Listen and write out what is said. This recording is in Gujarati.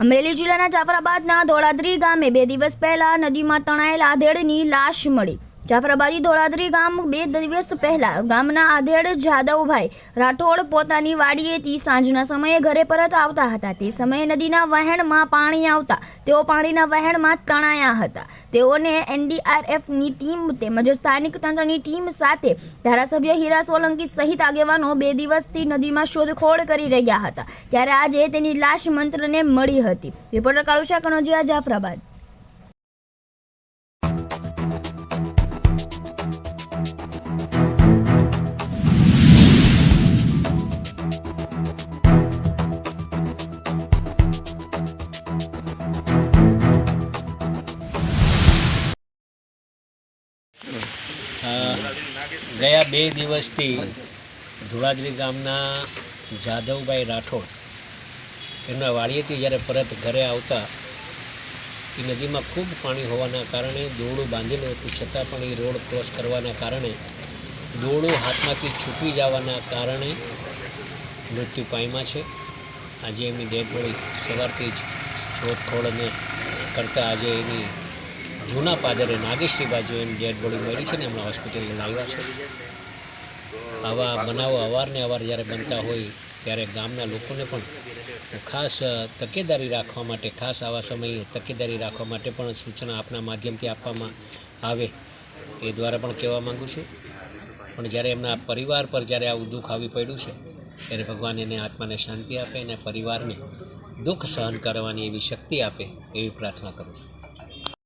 અમરેલી જિલ્લાના જાફરાબાદના ધોળાદરી ગામે બે દિવસ પહેલા નદીમાં તણાયેલ આધેડની લાશ મળી. જાફરાબાદી ધોળાદરી ગામ બે દિવસ પહેલા ગામના આધેડ જાદવભાઈ રાઠોડ પોતાની વાડીએથી સાંજના સમયે ઘરે પરત આવતા હતા. તે સમયે નદીના વહેણમાં પાણી આવતા, તેઓ પાણીના વહેણમાં તણાયા હતા. તેઓને એનડીઆરએફની ટીમ તેમજ સ્થાનિક તંત્રની ટીમ સાથે ધારાસભ્ય હીરા સોલંકી સહિત આગેવાનો બે દિવસથી નદીમાં શોધખોળ કરી રહ્યા હતા. ત્યારે આજે તેની લાશ મંત્રને મળી હતી. રિપોર્ટર કાળુષા કનોજિયા, જાફરાબાદ. ગયા બે દિવસથી ધોળાદરી ગામના જાધવભાઈ રાઠોડ, એમના વાડીએથી જ્યારે પરત ઘરે આવતા, એ નદીમાં ખૂબ પાણી હોવાના કારણે દોરડું બાંધેલું હતું. છતાં પણ એ રોડ ક્રોસ કરવાના કારણે દોરડું હાથમાંથી છૂટી જવાના કારણે મૃત્યુ પામ્યા છે. આજે એમની ડેડ બોડી સવારથી જ શોધખોળને કરતાં આજે એની જૂના પાદરે નાગેશ્રી બાજુ એની ડેડ બોડી મળી છે ને હમણાં હોસ્પિટલમાં લાવ્યા છે. આવા બનાવો અવારને અવાર જ્યારે બનતા હોય ત્યારે ગામના લોકોને પણ ખાસ તકેદારી રાખવા માટે, ખાસ આવા સમયે તકેદારી રાખવા માટે પણ સૂચના આપના માધ્યમથી આપવામાં આવે એ દ્વારા પણ કહેવા માગું છું. પણ જ્યારે એમના પરિવાર પર જ્યારે આવું દુઃખ આવી પડ્યું છે, ત્યારે ભગવાન એને આત્માને શાંતિ આપે અને પરિવારને દુઃખ સહન કરવાની એવી શક્તિ આપે એવી પ્રાર્થના કરું છું.